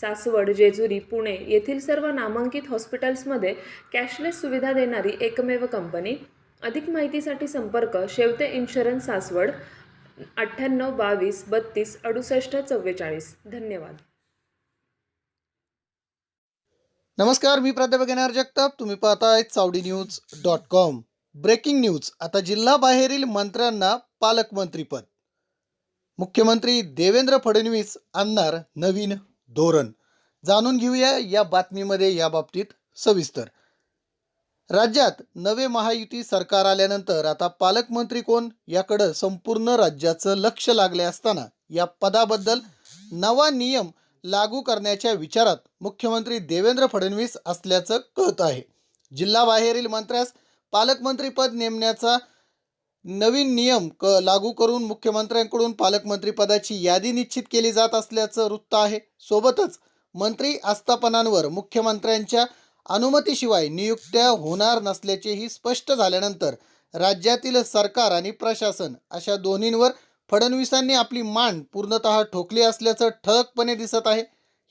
सासवड जेजुरी पुणे येथील सर्व नामांकित हॉस्पिटल्समध्ये कॅशलेस सुविधा देणारी एकमेव कंपनी. अधिक माहितीसाठी संपर्क शेवते इन्शुरन्स सासवड अठ्ठ्याण्णव बावीस बत्तीस अडुसष्ट चव्वेचाळीस. धन्यवाद. नमस्कार मी प्राध्यापक एन जगताप. तुम्ही पाहताय Chavdi news dot com. Breaking news. आता जिल्हा बाहेरील मंत्र्यांना पालकमंत्रीपद मुख्यमंत्री देवेंद्र फडणवीस आणणार नवीन धोरण. जाणून घेऊया या बातमीमध्ये या बाबतीत सविस्तर. राज्यात नवे महायुती सरकार आल्यानंतर आता पालकमंत्री कोण? याकडं संपूर्ण राज्याचं लक्ष लागले असताना या पदाबद्दल नवा नियम लागू करण्याच्या विचारात मुख्यमंत्री देवेंद्र फडणवीस असल्याचं कळत आहे. जिल्हाबाहेरील मंत्र्यास पालकमंत्रीपद नेमण्याचा नवीन नियम क लागू करून मुख्यमंत्र्यांकडून पालकमंत्रीपदाची यादी निश्चित केली जात असल्याचं वृत्त आहे. सोबतच मंत्री आस्थापनांवर मुख्यमंत्र्यांच्या अनुमतीशिवाय नियुक्त्या होणार नसल्याचेही स्पष्ट झाल्यानंतर राज्यातील सरकार आणि प्रशासन अशा दोन्हींवर फडणवीसांनी आपली मान पूर्णतः ठोकली असल्याचं ठळकपणे दिसत आहे.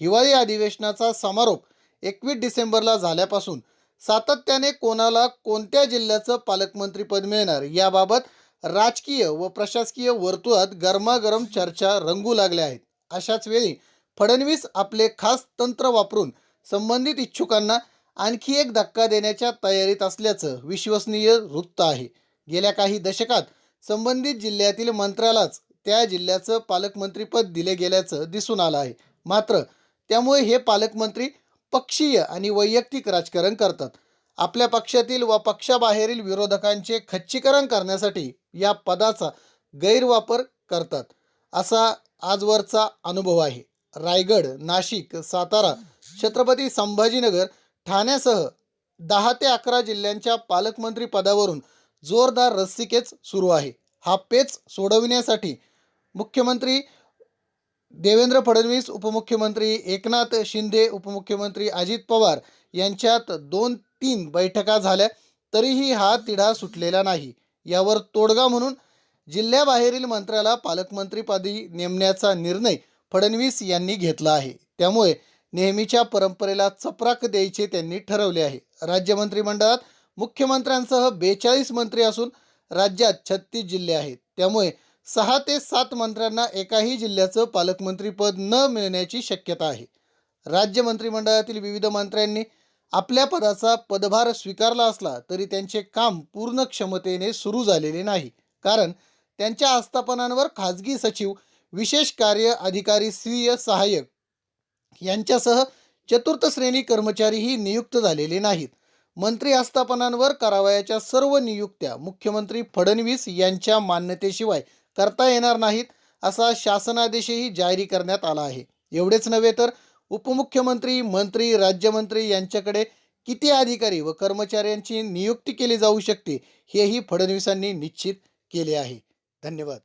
हिवाळी अधिवेशनाचा समारोप एकवीस डिसेंबरला झाल्यापासून सातत्याने कोणाला कोणत्या जिल्ह्याचं पालकमंत्रीपद मिळणार? याबाबत राजकीय व प्रशासकीय वर्तुळात गरमागरम चर्चा रंगू लागल्या आहेत. अशाच वेळी फडणवीस आपले खास तंत्र वापरून संबंधित इच्छुकांना आणखी एक धक्का देण्याच्या तयारीत असल्याचं विश्वसनीय वृत्त आहे. गेल्या काही दशकात संबंधित जिल्ह्यातील मंत्र्यालाच त्या जिल्ह्याचं पालकमंत्रीपद दिले गेल्याचं दिसून आलं आहे. मात्र त्यामुळे हे पालकमंत्री पक्षीय आणि वैयक्तिक राजकारण करतात. आपल्या पक्षातील व पक्षाबाहेरील विरोधकांचे खच्चीकरण करण्यासाठी या पदाचा गैरवापर करतात. असा आजवरचा अनुभव आहे. रायगड नाशिक सातारा छत्रपती संभाजीनगर ठाण्यासह दहा ते अकरा जिल्ह्यांच्या पालकमंत्री पदावरून जोरदार रस्सिकेच सुरू आहे. हा पेच सोडविण्यासाठी मुख्यमंत्री देवेंद्र फडणवीस उपमुख्यमंत्री एकनाथ शिंदे उपमुख्यमंत्री अजित पवार यांच्यात दोन तीन बैठका झाल्या तरीही हा तिढा सुटलेला नाही. यावर तोडगा म्हणून जिल्ह्याबाहेरील मंत्र्याला पालकमंत्रीपदी नेमण्याचा निर्णय फडणवीस यांनी घेतला आहे. त्यामुळे नेहमीच्या परंपरेला चपराक द्यायचे त्यांनी ठरवले आहे. राज्य मंत्रिमंडळात मुख्यमंत्र्यांसह बेचाळीस मंत्री असून राज्यात छत्तीस जिल्हे आहेत. त्यामुळे सहा ते सात मंत्र्यांना एकाही जिल्ह्याचं पालकमंत्रीपद न मिळण्याची शक्यता आहे. राज्य मंत्रिमंडळातील विविध मंत्र्यांनी आपल्या पदाचा पदभार स्वीकारला असला तरी त्यांचे काम पूर्ण क्षमतेने सुरू झालेले नाही. कारण त्यांच्या आस्थापनांवर खाजगी सचिव विशेष कार्य अधिकारी स्वीय सहाय्यक यांच्यासह चतुर्थ श्रेणी कर्मचारीही नियुक्त झालेले नाहीत. मंत्री आस्थापनांवर करावयाच्या सर्व नियुक्त्या मुख्यमंत्री फडणवीस यांच्या मान्यतेशिवाय करता येणार नाहीत असा शासनादेशही जारी करण्यात आला आहे. एवढेच नव्हे तर उपमुख्यमंत्री मंत्री राज्यमंत्री यांच्याकडे किती अधिकारी व कर्मचाऱ्यांची नियुक्ती केली जाऊ शकते हेही फडणवीसांनी निश्चित केले आहे. धन्यवाद.